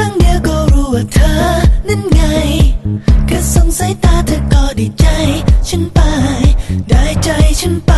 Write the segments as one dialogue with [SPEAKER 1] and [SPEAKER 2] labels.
[SPEAKER 1] ครั้งเดียวก็รู้ว่าเธอนั้นไงแค่ส่งสายตาเธอก็ดีใจ ฉันไป ได้ใจฉันไป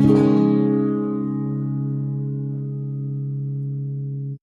[SPEAKER 1] Thank you.